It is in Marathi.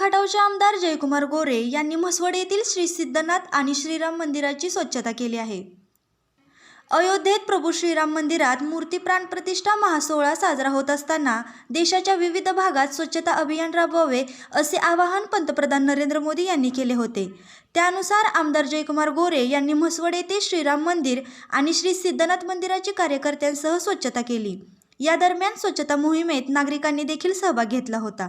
खटावचे आमदार जयकुमार गोरे यांनी म्हसवड येथील श्री सिद्धनाथ आणि श्रीराम मंदिराची स्वच्छता केली आहे. अयोध्येत प्रभू श्रीराम मंदिरात मूर्ती प्राणप्रतिष्ठा महासोहळा साजरा होत असताना देशाच्या विविध भागात स्वच्छता अभियान राबवावे असे आवाहन पंतप्रधान नरेंद्र मोदी यांनी केले होते. त्यानुसार आमदार जयकुमार गोरे यांनी म्हसवड येथे श्रीराम मंदिर आणि श्री सिद्धनाथ मंदिराची कार्यकर्त्यांसह स्वच्छता केली. या दरम्यान स्वच्छता मोहिमेत नागरिकांनी देखील सहभाग घेतला होता.